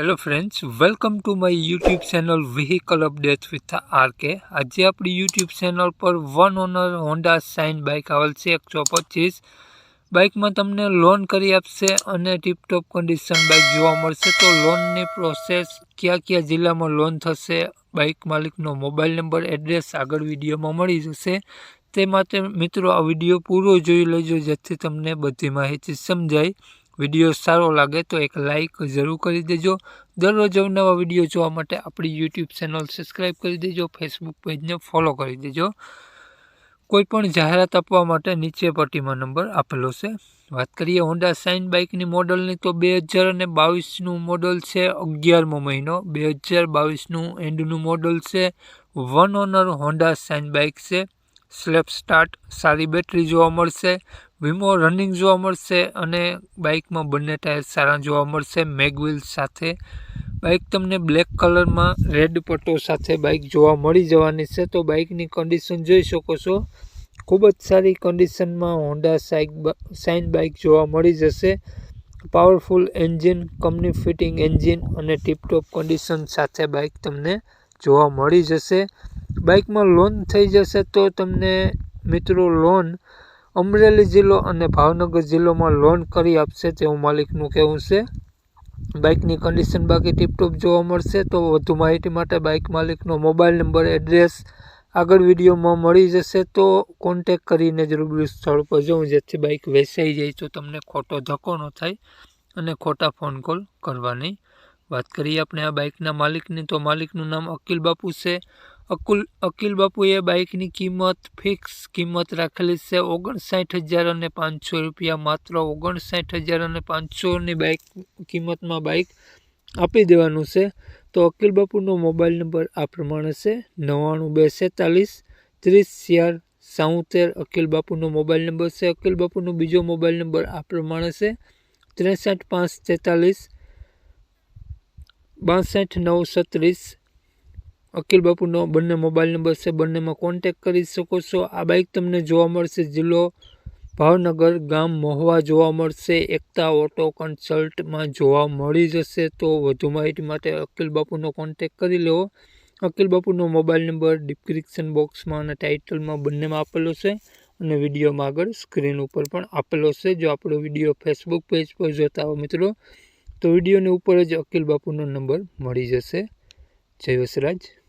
Hello friends welcome to my YouTube channel vehicle update with R K આજે આપણી YouTube channel પર one owner Honda shine bike આવેલ છે, એકસો પચીસ. બાઇકમાં તમને લોન કરી આપશે અને ટીપટોપ કન્ડિશન બાઇક જોવા મળશે. તો લોનની પ્રોસેસ કયા કયા જિલ્લામાં લોન થશે બાઇક માલિકનો મોબાઈલ નંબર એડ્રેસ આગળ વિડીયોમાં મળી જશે. તે માટે મિત્રો આ વીડિયો પૂરો જોઈ લેજો, જેથી તમને બધી માહિતી સમજાય. વીડિયો સારો લાગે તો એક લાઇક જરૂર કરી દેજો. દરરોજ નવા વીડિયો જોવા માટે આપણી યુટ્યુબ ચેનલ સબસ્ક્રાઈબ કરી દેજો, ફેસબુક પેજને ફોલો કરી દેજો. કોઈપણ જાહેરાત આપવા માટે નીચે પટ્ટીમાં નંબર આપેલો છે. વાત કરીએ હોન્ડા સાઇન બાઇકની મોડલની તો બે હજાર અને બાવીસનું મોડલ છે અગિયારમો મહિનો. બે હજાર બાવીસનું એન્ડનું મોડલ છે. One owner Honda Shine bike છે. સ્લેપ સ્ટાર્ટ, સારી બેટરી જોવા મળશે. વીમો રનિંગ જોવા મળશે અને બાઇકમાં બંને ટાયર સારા જોવા મળશે. મેગવિલ સાથે. બાઇક તમને બ્લેક કલરમાં રેડ પટ્ટો સાથે બાઇક જોવા મળી જવાની છે. તો બાઇકની કન્ડિશન જોઈ શકો છો. ખૂબ જ સારી કન્ડિશનમાં હોન્ડા સાઇક સાઇન બાઇક જોવા મળી જશે. Powerful engine company fitting engine અને ટીપટોપ કન્ડિશન સાથે બાઇક તમને જોવા મળી જશે. બાઇકમાં લોન થઈ જશે તો તમને મિત્રો લોન અમરેલી જિલ્લો અને ભાવનગર જિલ્લોમાં લોન કરી આપશે તેવું માલિકનું કહેવું છે. બાઇકની કન્ડિશન બાકી ટીપટોપ જોવા મળશે તો વધુ માહિતી માટે બાઇક માલિકનો મોબાઈલ નંબર એડ્રેસ આગળ વિડીયોમાં મળી જશે તો કોન્ટેક કરીને જ રૂબરૂ સ્થળ પર જવું. જેથી બાઇક વેચાઈ જાય તો તમને ખોટો ધક્કો ન થાય અને ખોટા ફોન કોલ કરવાની વાત કરીએ આપણે આ બાઇકના માલિકની તો માલિકનું નામ અકિલ બાપુ છે. અકુલ અકિલ બાપુએ બાઇકની કિંમત, ફિક્સ કિંમત રાખેલી છે. ઓગણસાઠ હજાર અને પાંચસો રૂપિયા માત્ર ઓગણસાઠ હજાર અને પાંચસોની બાઇક કિંમતમાં બાઇક આપી દેવાનું છે. તો અકિલ બાપુનો મોબાઈલ નંબર આ પ્રમાણે છે. નવ્વાણું બે સેતાલીસ ત્રીસ ચાર સાઉતેર અકિલ બાપુનો મોબાઈલ નંબર છે. અકિલ બાપુનો બીજો મોબાઈલ નંબર આ પ્રમાણે છે. ત્રેસઠ પાંચ તેતાલીસ બાસઠ નવ છત્રીસ અકિલ બાપુનો બંને મોબાઈલ નંબર છે, બંનેમાં કોન્ટેક કરી શકો છો. આ બાઇક તમને જોવા મળશે, જિલ્લો ભાવનગર ગામ મહુવા જોવા મળશે, એકતા ઓટો કન્સલ્ટમાં જોવા મળી જશે. તો વધુ માહિતી માટે અકિલ બાપુનો કોન્ટેક કરી લેવો અકિલ બાપુનો મોબાઈલ નંબર ડિસ્ક્રિપ્શન બોક્સમાં અને ટાઇટલમાં બંનેમાં આપેલો છે અને વિડીયોમાં આગળ સ્ક્રીન ઉપર પણ આપેલો છે. જો આપણો વીડિયો ફેસબુક પેજ પર જોતા હો મિત્રો, તો વિડીયોની ઉપર જ અકિલ બાપુનો નંબર મળી જશે. જય વસરાજ.